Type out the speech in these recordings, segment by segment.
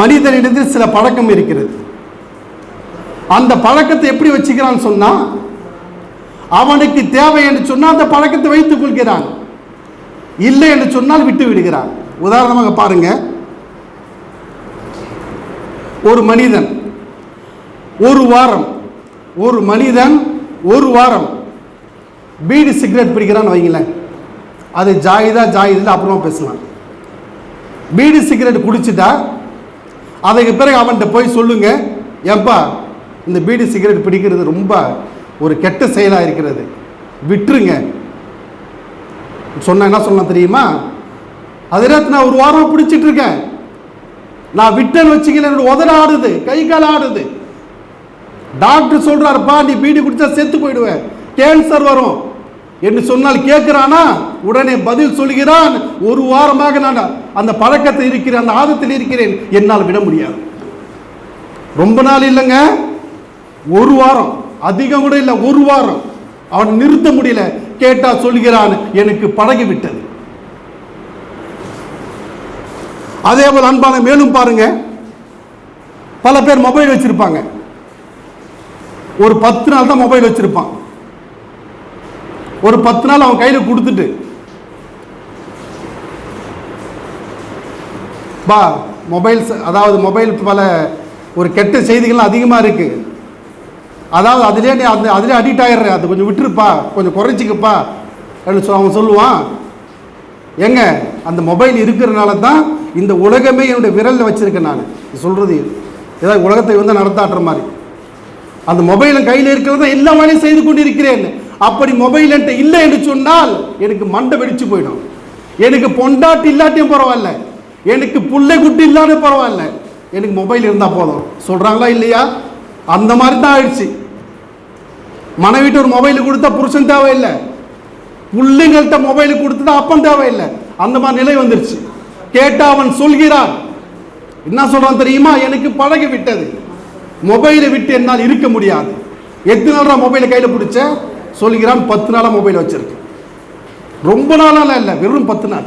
மனிதனிடத்தில் சில பழக்கம் இருக்கிறது. அந்த பழக்கத்தை எப்படி வச்சுக்கிறான்னு சொன்னா அவனுக்கு தேவை என்று சொன்னால் அந்த பழக்கத்தை வைத்துக் கொள்கிறான். இல்லை என்று சொன்னால் விட்டு விடுகிறான். உதாரணமாக பாருங்க. ஒரு மனிதன் ஒரு வாரம் ஒரு மனிதன் ஒரு வாரம் பீடி சிகரெட் பிடிக்கிறான்னு வைங்களேன். அது ஜாயிதா ஜாயிதில் அப்புறமா பேசலாம். பீடி சிகரெட் குடிச்சிட்டா அதுக்கு பிறகு அவன்கிட்ட போய் சொல்லுங்க. ஏன்பா இந்த பீடி சிகரெட் பிடிக்கிறது ரொம்ப ஒரு கெட்ட செயலாக இருக்கிறது. விட்டுருங்க. சொன்ன என்ன சொல்லலாம் தெரியுமா? அதிரத்து நான் ஒரு வாரம் பிடிச்சிட்டு இருக்கேன். நான் விட்டேன்னு வச்சுக்கல என்னோட உதட ஆடுது கை கால் ஆடுது. டாக்டர் சொல்றாருப்பா நீ பீடி குடிச்சா செத்து போயிடுவேன். கேன்சர் வரும். என்று சொன்னால் கேட்கிறானா? உடனே பதில் சொல்கிறான். ஒரு வாரமாக நான் அந்த பழக்கத்தில் இருக்கிறேன் அந்த ஆதத்தில் இருக்கிறேன். என்னால் விட முடியாது. ரொம்ப நாள் இல்லைங்க. ஒரு வாரம். அதிகம் கூட இல்லை ஒரு வாரம். அவன் நிறுத்த முடியல. கேட்டா சொல்கிறான் எனக்கு பழகி விட்டது. அதே போல் அன்பான மேலும் பாருங்க. பல பேர் மொபைல் வச்சிருப்பாங்க. ஒரு பத்து நாள் தான் மொபைல் வச்சிருப்பான். ஒரு பத்து நாள் அவன் கையில் கொடுத்துட்டு. பா மொபைல்ஸ் அதாவது மொபைல் பல ஒரு கெட்ட செய்திகள்லாம் அதிகமாக இருக்கு. அதாவது அதிலே நீ அந்த அதிலே அடிக்ட் ஆகிடுற அது கொஞ்சம் விட்டுருப்பா கொஞ்சம் குறைச்சிக்கப்பா அப்படின்னு சொல் அவன் சொல்லுவான். ஏங்க அந்த மொபைல் இருக்கிறனால தான் இந்த உலகமே என்னுடைய விரலில் வச்சுருக்கேன் நான். சொல்கிறது ஏதாவது உலகத்தை வந்து நடத்தாட்டுற மாதிரி. அந்த மொபைலும் கையில் இருக்கிறத எல்லா வேலையும் செய்து கொண்டு இருக்கிறேன்னு அப்படி மொபைல் என்கிட்ட இல்லை என்று சொன்னால் எனக்கு மண்டை வெடிச்சு போயிடும். எனக்கு பொண்டாட்டி இல்லாட்டியும் பரவாயில்ல. எனக்கு புள்ளை குட்டி இல்லாத பரவாயில்ல. எனக்கு மொபைல் இருந்தால் போதும். சொல்கிறாங்களா இல்லையா? அந்த மாதிரி தான் ஆயிடுச்சு. மனைவிட்டு ஒரு மொபைல் கொடுத்தா புருஷன் தேவையில்லை. பிள்ளைங்கள்ட்ட மொபைல் கொடுத்தா அப்பன் தேவையில்லை. அந்த மாதிரி நிலை வந்துருச்சு. கேட்டா அவன் சொல்கிறான். என்ன சொல்றான் தெரியுமா? எனக்கு பழகி விட்டது மொபைலை விட்டு என்னால் இருக்க முடியாது. எத்தனை நாளா மொபைலை கையில் பிடிச்ச? சொல்கிறான் பத்து நாளாக மொபைல் வச்சுருக்கேன் ரொம்ப நாளால இல்லை வெறும் பத்து நாள்.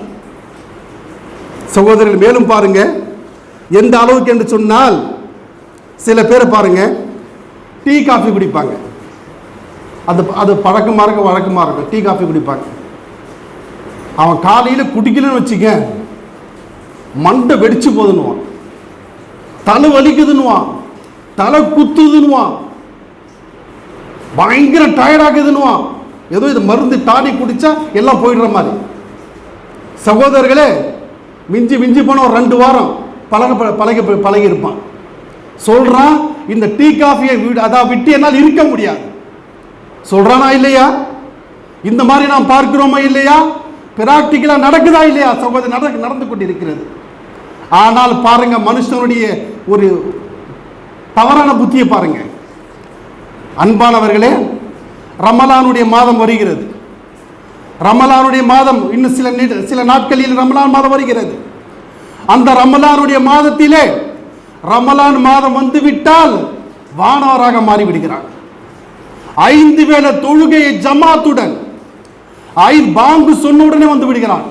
சகோதரர்கள் மேலும் பாருங்க. எந்த அளவுக்கு என்று சொன்னால் சில பேரை பாருங்க. டீ காஃபி குடிப்பாங்க. அது அது பழக்கமாக இருக்க வழக்கமாக இருக்கும். டீ காஃபி குடிப்பாங்க. அவன் காலையில் குடிக்கலன்னு வச்சுக்க மண்டை வெடிச்சு போதுன்னுவான். தலை வலிக்குதுன்னுவான். தலை குத்துதுன்னுவான். பயங்கர டயர்டாகுதுன்னுவான் ஏதோ இது மருந்து டாடி குடித்தா எல்லாம் போயிடுற மாதிரி. சகோதரர்களே மிஞ்சி மிஞ்சி போன ஒரு ரெண்டு வாரம் பழக பழகி பழகி இருப்பான் சொல்கிறான் இந்த டீ காஃபியை விட அதான் விட்டு என்னால் இருக்க முடியாது. சொல்கிறானா இல்லையா? இந்த மாதிரி நாம் பார்க்கிறோமா இல்லையா? பிராக்டிக்கலாக நடக்குதா இல்லையா? சகோதரி நடக்க நடந்து கொண்டிருக்கிறது. ஆனால் பாருங்கள் மனுஷனுடைய ஒரு தவறான புத்தியை பாருங்கள் அன்பானவர்களே ரமலானுடைய மாதம் வருகிறது. ரமலானுடைய மாதம் இன்னும் சில நீ- சில நாட்களில் ரமலான் மாதம் வருகிறது. அந்த ரமலானுடைய மாதத்திலே ரமலான் மாதம் வந்துவிட்டால் வானவராக மாறிவிடுகிறான். ஐந்து வேளை தொழுகையை ஜமாத்துடன் ஐ பாங்கு சொன்ன உடனே வந்து விடுகிறான்.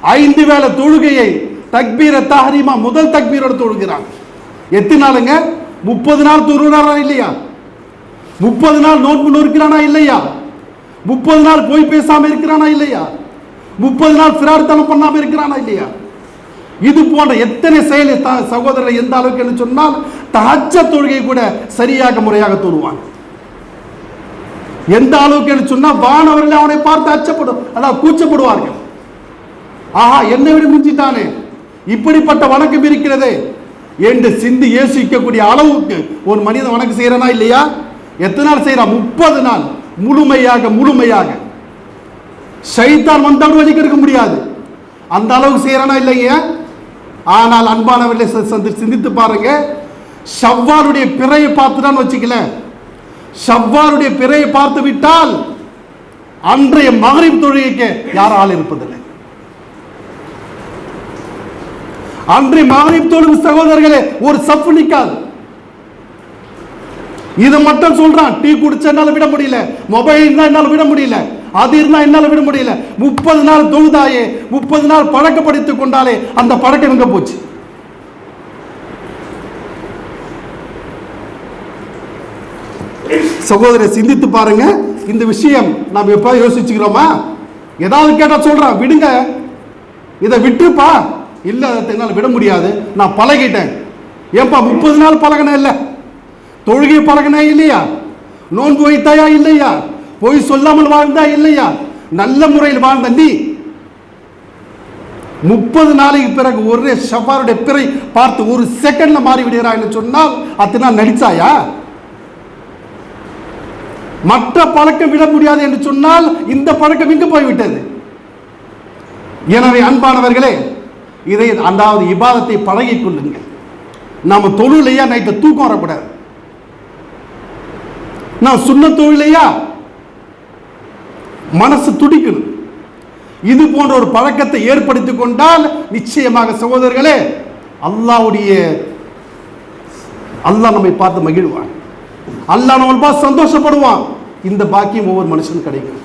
ஐந்து வேளை தொழுகையை தக்பீர தஹரிமா முதல் தக்பீரோட தொழுகிறான். எத்தனை நாளுங்க முப்பது நாள் தொழுகிறாரா இல்லையா? முப்பது நாள் நோன்பு இருக்கிறானா இல்லையா? முப்பது நாள் போய் பேசாமல் இருக்கிறானா இல்லையா? முப்பது நாள் சிறார்த்தனம் பண்ணாமல் இருக்கிறானா இல்லையா? இது போன்ற எத்தனை செயலை த சகோதரர் எந்த அளவுக்கு என்று சொன்னால் தஹஜ்ஜ தொழுகை கூட சரியாக முறையாக தொழுவான் எந்த அளவுக்கு என்று சொன்னால் வானவர்கள் அவனை பார்த்து அச்சப்படும் அதாவது கூச்சப்படுவார்கள். ஆஹா என்னை விட மிஞ்சிட்டானே. இப்படிப்பட்ட வணக்கம் இருக்கிறதே என்று சிந்தி யோசிக்கக்கூடிய அளவுக்கு ஒரு மனிதன் வணக்கம் செய்கிறானா இல்லையா? எத்தனை நாள் செய்கிறான் முப்பது நாள். முழுமையாக முழுமையாக. சைத்தான் வந்தாலும் வழிக்கு இருக்க முடியாது. அந்த அளவுக்கு செய்கிறானா இல்லைங்க? ஆனால் அன்பானவர்களை சந்தி- சிந்தித்து பாருங்க. ஷவ்வாலுடைய பிறையை பார்த்துட்டான்னு வச்சுக்கல ஷவ்வாருடைய பிறையை பார்த்து விட்டால் அன்றைய மகரிப் தொழுகைக்கு யார் ஆள் இருப்பதில்லை? அன்றைய மகரிப் தொழுகு சகோதரர்களே ஒரு சப்பு நிற்காது இது மட்டும் சொல்றான் டீ குடிச்ச என்னால விட முடியல மொபைல் இருந்தா என்னால விட முடியல அது இருந்தா என்னால விட முடியல. முப்பது நாள் தொழுதாயே முப்பது நாள் பழக்கப்படுத்தி கொண்டாலே அந்த பழக்கம் எங்க போச்சு? சகோதரர் சிந்தித்து பாருங்க. இந்த விஷயம் நாம் எப்போ யோசிச்சுக்கிறோமா? ஏதாவது கேட்டால் சொல்கிறேன் விடுங்க இதை விட்டுப்பா. இல்லை அதை என்னால் விட முடியாது. நான் பழகிட்டேன். ஏன்பா முப்பது நாள் பழகினேன் இல்லை தொழுகை பழகினா இல்லையா? நோன்பு வைத்தாயா இல்லையா? பொய் சொல்லாமல் வாழ்ந்தா இல்லையா? நல்ல முறையில் வாழ்ந்த நீ. முப்பது நாளைக்கு பிறகு ஒரே ஷஃபாருடைய பிறை பார்த்து ஒரு செகண்ட்ல மாறி விடுகிறாய் என்று சொன்னால் அத்தனை நாள் நடிச்சாயா? மற்ற பழக்கம் விட முடியாது என்று சொன்னால் இந்த பழக்கம் இங்கு போய்விட்டது? எனவே அன்பானவர்களே இதை அந்தாவது இபாதத்தை பழகிக் கொள்ளுங்கள். நாம தொழிலையா நைட்டு தூக்கம் வரக்கூடாது. நான் சுண்ண தொழிலையா? மனசு துடிக்கணும். இது போன்ற ஒரு பழக்கத்தை ஏற்படுத்தி கொண்டால் நிச்சயமாக சகோதரர்களே அல்லாவுடைய அல்லாஹ் நம்மை பார்த்து மகிழ்வான். அல்லாஹ் நம்ம பார்த்து சந்தோஷப்படுவான். இந்த பாக்கியம் ஒவ்வொரு மனுஷனும் கிடைக்கும்.